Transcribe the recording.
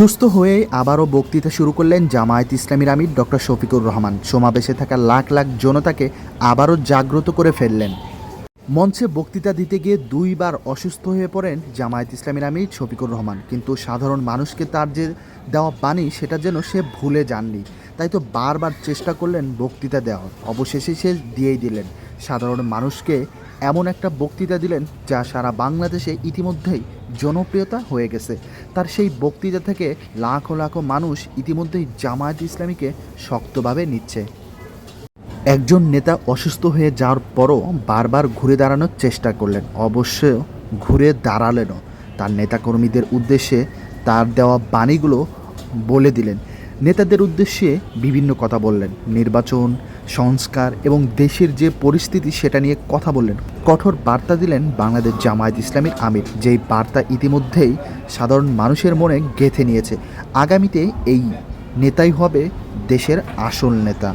সুস্থ হয়ে আবারও বক্তৃতা শুরু করলেন জামায়াত ইসলামীর আমির ডক্টর শফিকুর রহমান। সমাবেশে থাকা লাখ লাখ জনতাকে আবারও জাগ্রত করে ফেললেন। মঞ্চে বক্তৃতা দিতে গিয়ে দুইবার অসুস্থ হয়ে পড়েন জামায়াত ইসলামীর আমির শফিকুর রহমান। কিন্তু সাধারণ মানুষকে তার যে দেওয়া বাণী, সেটা যেন সে ভুলে যাননি। তাই তো বারবার চেষ্টা করলেন বক্তৃতা দেওয়ার। অবশেষে সে দিয়েই দিলেন। সাধারণ মানুষকে এমন একটা বক্তৃতা দিলেন যা সারা বাংলাদেশে ইতিমধ্যেই জনপ্রিয়তা হয়ে গেছে। তার সেই বক্তৃতা থেকে লাখো লাখো মানুষ ইতিমধ্যেই জামায়াত ইসলামীকে শক্তভাবে নিচ্ছে। একজন নেতা অসুস্থ হয়ে যাওয়ার পরও বারবার ঘুরে দাঁড়ানোর চেষ্টা করলেন। অবশ্য ঘুরে দাঁড়ালেনও। তার নেতাকর্মীদের উদ্দেশ্যে তার দেওয়া বাণীগুলো বলে দিলেন। নেতাদের উদ্দেশ্যে বিভিন্ন কথা বললেন। নির্বাচন, সংস্কার এবং দেশের যে পরিস্থিতি সেটা নিয়ে কথা বললেন। কঠোর বার্তা দিলেন বাংলাদেশ জামায়াত ইসলামীর আমির। যেই বার্তা ইতিমধ্যেই সাধারণ মানুষের মনে গেঁথে নিয়েছে। আগামীতে এই নেতাই হবে দেশের আসল নেতা।